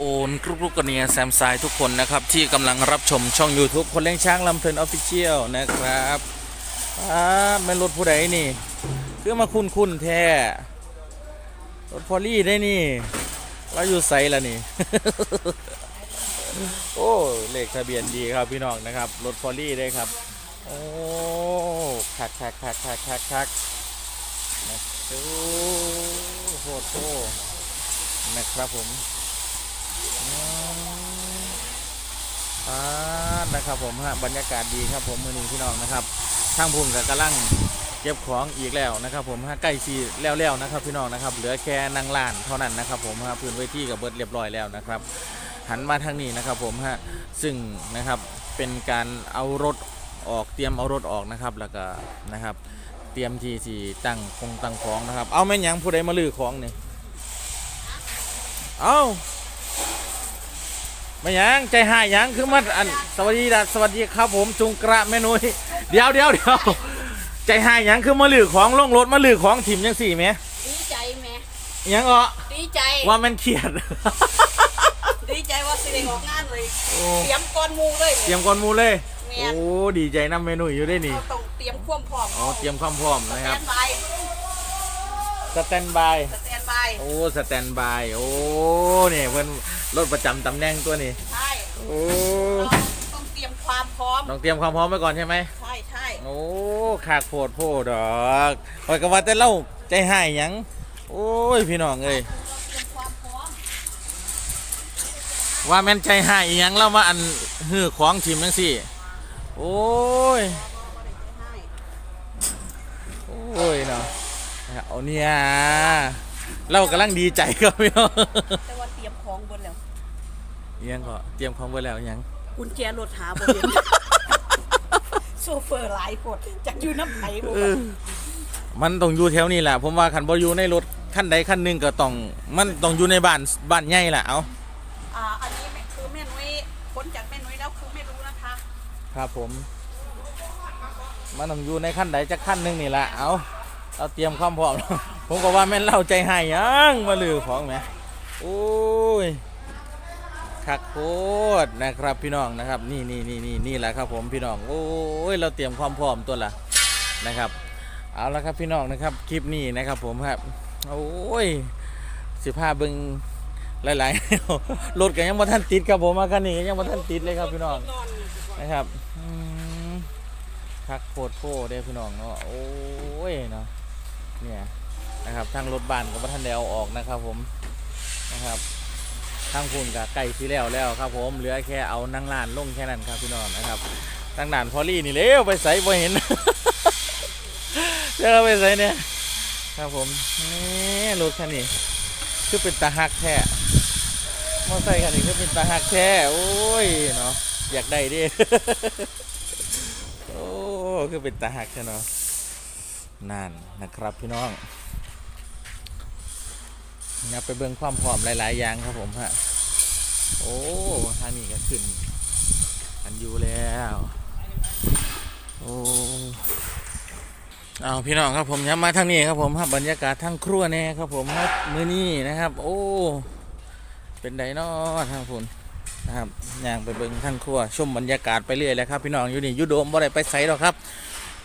ลูกกระเนียแซมไซทุกคนนะครับ ที่กำลังรับชมช่อง YouTube คนเลี้ยงช้างลำเพลินออฟฟิเชียลนะครับอ่าไม่รถผู้ใดนี่เพื่อมาคุ้นคุ้นแท้รถพอลี่ได้นี่ เราอยู่ไซละนี่ โอ้เลขทะเบียนดีครับพี่น้องนะครับ รถพอลี่ได้ครับ โอ้คักคักคักคักคักคักนะโอ้โหโหนะครับผม อ่านะครับผมฮะบรรยากาศดีครับผมมือนี้พี่น้องนะครับทางพุ่นกับกำลังเก็บของอีกแล้วนะครับ ผมฮะใกล้สีแล้วๆนะครับพี่น้องนะครับ เหลือแค่นั่งลานเท่านั้นนะครับ ผมฮะพื้นเวทีกับเบิร์ดเรียบร้อยแล้วนะครับ หันมาทางนี้นะครับผมฮะซึ่งนะครับเป็นการเอารถออกเตรียมเอารถออกนะครับแล้วก็นะครับ เตรียมทีสีตั้งคงตั้งของนะครับ เอาแม่นยังผู้ใดมาลือของเนี่ยเอา แม่นหยังใจหายหยังคือมาอันสวัสดีนะสวัสดีครับผมจุงกระแม่นุ้ยเดี๋ยวเดี๋ยวเดี๋ยวใจหายหยังคือมาลือของลงรถมาลือของถิ่มยังสี่ไหมดีใจแหม่หยังเออดีใจว่ามันเครียด ดีใจว่าสิได้ออกงานเลยโอ้ เตรียมก้อนหมูเลยเตรียมก่อนหมูเลย แม่โอ้ดีใจน้ำเมนูอยู่ได้นี่เราต้องเตรียมความพร้อมอ๋อเตรียมความพร้อมสนะแตครับนบายสแตนบายสแตนบายโอ้สแตนบายโอ้เนี่ยเพิ่น รถประจำตำแหน่งตัวนี้ ใช่โอ้เราต้องเตรียมความพร้อม ต้องเตรียมความพร้อมไว้ก่อนใช่ไหม ใช่ใช่โอ้ขากโพดโพดดอกคอยก็ว่าแต่เล่าใจหายหยัง โอ้ย พี่น้องเอ้ยเตรียมความพร้อม ว่าแม่นใจหายอีหยังแล้วมาอันหื้อของทิมจังซี่ โอ้ยให้โอ้ยเนาะเอาเนี่ยเรากำลังดีใจครับพี่น้อง แต่ว่าเตรียมของบนแล้ว ยังก็เตรียมความไว้แล้วยังกุญแจรถหาบ่เห็นโซเฟอร์หลายคนจากอยู่น้ำไหลบ่เออมันต้องอยู่แถวนี้แหละผมว่าคันบ่อยู่ในรถคันใดคันหนึ่งก็ต้องมันต้องอยู่ในบ้านบ้านใหญ่แหละเอาอ่าอันนี้แม่คือแม่นุ้ยพ้นจากแม่นุ้ยแล้วคือไม่รู้นะคะครับผมมันต้องอยู่ในขั้นใดจะขั้นหนึ่งนี่แหละเอาเราเตรียมความพร้อมผมก็ว่าแม่นเล่าใจให้ยังมาลือของแหมโอ้ย คักโคตรนะครับพี่น้องนะครับ นี่นี่นี่นี่นี่แหละครับผมพี่น้องโอ้ยเราเตรียมความพร้อมตัวละนะครับ เอาละครับพี่น้องนะครับคลิปนี้นะครับผมครับโอ้ยสิบห้าเบิงหลายๆรถกันยังบ่ทันติดครับผมมาคันนี้ยังบ่ทันติดเลยครับพี่น้องนะครับคักโคตรโคตรเด้พี่น้องเนาะโอ้ยเนาะเนี่ยนะครับทางรถบ้านกับท่านได้เอาออกนะครับผมนะครับ ทางพุ่นกับไก่ที่แล้วแล้วครับ ผมเหลือแค่เอานั่งลานลงแค่นั้นครับพี่น้องนะครับทางด่านพอลี่นี่เร็วไปใส่บ่เห็นเจอไปใส่เนี่ยครับผมนี่รถคันนี้คือเป็นตาหักแท้มอไซค์คันนี้คือเป็นตาหักแท้โอ้ยเนาะอยากได้ดิโอ้คือเป็นตาหักแท้เนาะนั่นนะครับพี่น้อง อย่ไปเบิ่งความพร้อมหลายๆอย่างครับผมฮะโอ้ทางนี้ก็ขึ้นกันอยู่แล้วโอ้เอาพี่น้องครับผมย้ำมาทางนี้ครับผมครับบรรยากาศทางครัวแน่ครับผมครับมื้อนี้นะครับ โอ้เป็นไดนาะทางพุ่นนะครับย่างไปเบิ่งทางครัวชมบรรยากาศไปเรื่อยแล้วครับพี่น้องอยู่นี่ยู่โดมบ่ได้ไปไสหรอกครับ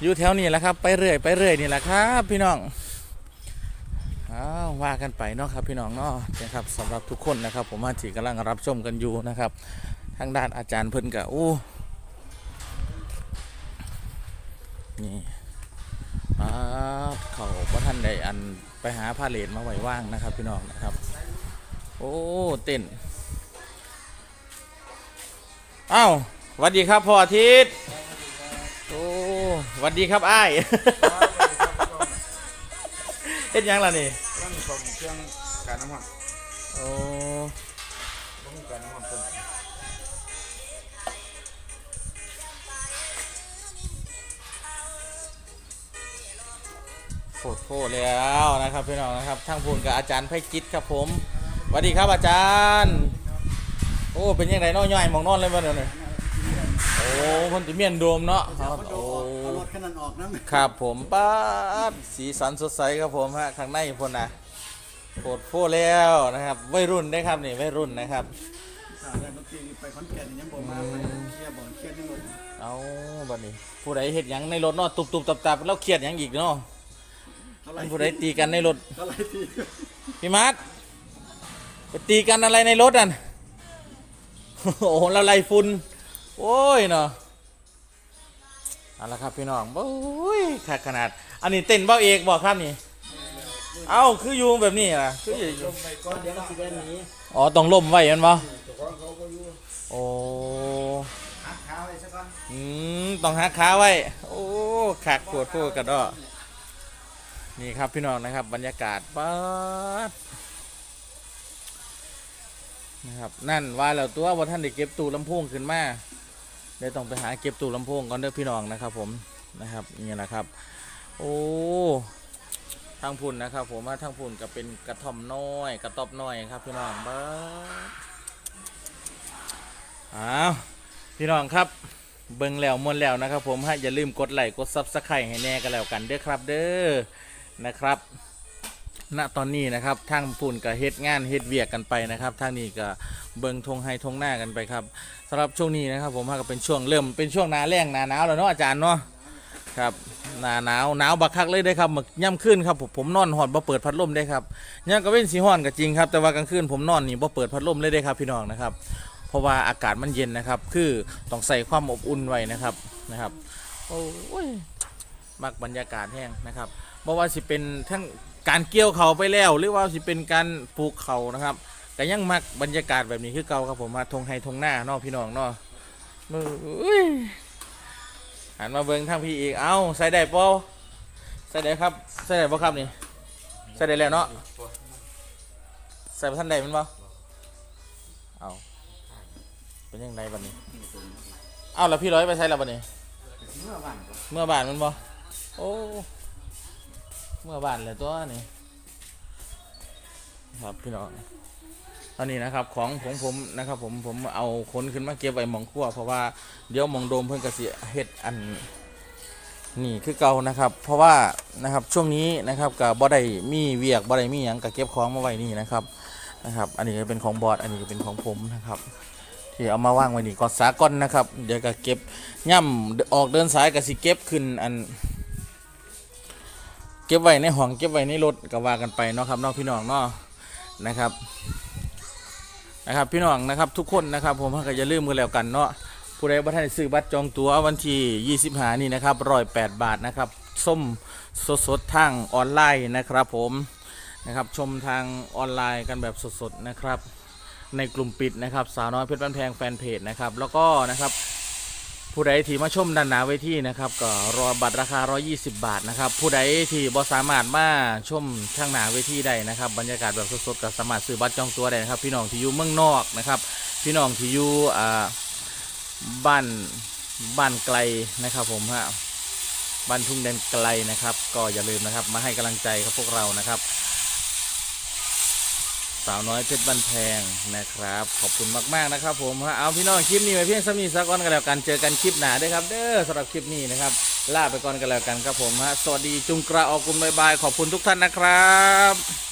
อยู่แถวนี้แหละครับ ไปเรื่อยไปเรื่อยนี่แหละครับ พี่น้อง อ้าวว่ากันไปเนาะครับพี่น้องเนาะนะครับสำหรับทุกคนนะครับ ผมมาที่กำลังรับชมกันอยู่นะครับ ทางด้านอาจารย์เพิ่นกะโอ้นี่อ่าเขาว่าท่านใดอันไปหาผ้าเลนมาไว้ว่างนะครับ พี่น้องนะครับ โอ้เต้นอ้าวสวัสดีครับพ่ออาทิตย์โอ้สวัสดีครับอ้ายเฮ็ดยังล่ะนี่ ตั้งชมเครื่องการน้ำมันโอ้ต้องการน้ำมันต้มโคตรโคตรแล้วนะครับพี่น้องนะครับทั้งพูนกับอาจารย์ไพจิตรครับผมสวัสดีครับอาจารย์ โอ้เป็นยังไงเนาะย่อยหมองนอนเลยมาเดี๋ยวนี้โอ้คนติเมียนโดมเนาะครับโอ้เอารถขนาดออกน้ำครับผมป้าดสีสันสดใสครับผมฮะข้างในพนนะ โคตรโคตรแล้วนะครับวัยรุ่นได้ครับนี่วัยรุ่นนะครับถ้าได้ดนตรีไปคอนแก่นยังบ่มาไปเคลียร์บ่เคลียร์ยังบ่เอาบัดนี้ ผู้ใดเฮ็ดหยังในรถเนาะตุบตุบตับตับแล้วเครียดหยังอีกเนาะเท่าไหร่มันผู้ใดตีกันในรถเท่าไหร่ทีพี่มาร์คไปตีกันอะไรในรถอะโอ้โหละลายฝุ่นโอ้ยเนาะเอาละครับพี่น้องโอ้ยขาดขนาด อันนี้เต้นเบ้าเอกบอกครับนี่ เอ้าคืออยู่แบบนี้ล่ะคืออยู่ก่อนเดี๋ยวสิได้หนีอ๋อต้องล่มไว้แมันบ่เจ้าของเขาบ่อยู่โอ้หักขาไว้ซะก่อนอืมต้องหักขาไว้ โอ้ขาดปวดพูดกระดอนี่ครับพี่น้องนะครับ บรรยากาศป๊าดนะครับนั่นว่าแล้วตัวว่าท่านได้เก็บตู้ลำโพงขึ้นมาเดี๋ยวต้องไปหาเก็บตู้ลำโพงก่อนเด้อพี่น้องนะครับ ผมนะครับนี่แหละครับ โอ้ทางพุ่นนะครับ ผมว่าทางพุ่นก็เป็นกระท่อมน้อย กระต๊อบน้อยครับ พี่น้องเบ้าอ้าวพี่น้องครับเบิ่งแล้วมวนแล้วนะครับ ผมฮะอย่าลืมกดไลค์กดซับสไครต์ให้แน่กันแล้วกันเด้อครับ เด้อนะครับ ณตอนนี้นะครับทางปุ่นกับเฮ็ดงานเฮ็ดเวียกกันไปนะครับทางนี้ก็เบิ่งทงไฮทงหน้ากันไปครับสำหรับช่วงนี้นะครับ ผมฮะก็เป็นช่วงเริ่มเป็นช่วงหนาแรงหนาหนาวแล้วเนาะอาจารย์เนาะ ครับหนาหนาวหนาวบักคักเลยได้ครับมึกย่ำขึ้นครับผมผมนอนหอดบ่เปิดพัดลมได้ครับย่ำก็เว้นสีห้อนก็จริงครับแต่ว่ากลางคืนผมนอนนี่บ่เปิดพัดลมเลยได้ครับพี่น้องนะครับ เพราะว่าอากาศมันเย็นนะครับ คือต้องใส่ความอบอุ่นไว้นะครับนะครับโอ้ยมักบรรยากาศแห้งนะครับบ่ว่าสิเป็นทั้งการเกี่ยวเขาไปแล้ว หรือว่าสิเป็นการปลูกเขานะครับแต่ยังมักบรรยากาศแบบนี้คือเก่าครับผมมาทงไฮทงหน้าเนาะพี่น้องเนาะอุ้ย หันมาเบิ่งทางพี่อีก เอ้าใส่ได้ปอใส่ได้ครับ ใส่ได้ปะครับนี่ ใส่ได้แล้วเนาะ ใส่บ่ท่านใดแมันปะเอาเป็นยังไงบัดนี้ เอ้าแล้วพี่ร้อยไปใช้แล้วบัดนี้เมื่อวานเมื่อบานมันบ่โอ้ เมื่อบานเลยตัวนี่ครับพี่น้อง ตอนนี้นะครับของของผมนะครับผมผมเอาขนขึ้นมาเก็บไว้หมองครัวเพราะว่าเดี๋ยวหมองโดมเพิ่นก็สิเฮ็ดอันนี่คือเก่านะครับ เพราะว่านะครับช่วงนี้นะครับกับบ่ได้มีเวียกบ่ได้มีหยังก็เก็บของมาไว้นี่นะครับนะครับ อันนี้ก็เป็นของบอสอันนี้ก็เป็นของผมนะครับที่เอามาว่างไว้นี่กอดสากอนนะครับ เดี๋ยวก็เก็บย่ำออกเดินสายก็สิเก็บขึ้นอัน เก็บไว้ในห้องเก็บไว้ในรถก็ว่ากันไปเนาะครับน้องพี่น้องเนาะนะครับ นะครับพี่น้องนะครับทุกคนนะครับผมก็อย่าลืมกันแล้วกันเนาะผู้ใดบ่ทันได้ซื้อบัตรจองตั๋ววันที่25นี่นะครับร้อยแปดบาทนะครับส้มสดๆทางออนไลน์นะครับผมนะครับชมทางออนไลน์กันแบบสดๆนะครับ ในกลุ่มปิดนะครับสาวน้อยเพชรบ้านแพงแฟนเพจนะครับแล้วก็นะครับ ผู้ใดที่มาชมด้านหน้าเวทีนะครับก็รอบัตรราคา 120 บาทนะครับผู้ใดที่บ่สามารถมาชมทางหน้าเวทีได้นะครับบรรยากาศแบบสดๆก็สามารถซื้อบัตรจองตัวได้นะครับ พี่น้องที่อยู่เมืองนอกนะครับ พี่น้องที่อยู่อ่าบ้านบ้านไกลนะครับผมฮะบ้านทุ่งแดนไกลนะครับ ก็อย่าลืมนะครับ มาให้กำลังใจกับพวกเรานะครับ สาวน้อยเพชรบันแพงนะครับ ขอบคุณมากๆนะครับ ผมฮะเอาพี่น้องคลิปนี้ไว้เพียงสมีสักก่อนกันแล้วกันเจอกันคลิปหน้าด้วยครับ เด้อสำหรับคลิปนี้นะครับลาไปก่อนกันแล้วกันครับผมฮะสวัสดีจุงกระออกกลุ่มบายบายขอบคุณทุกท่านนะครับ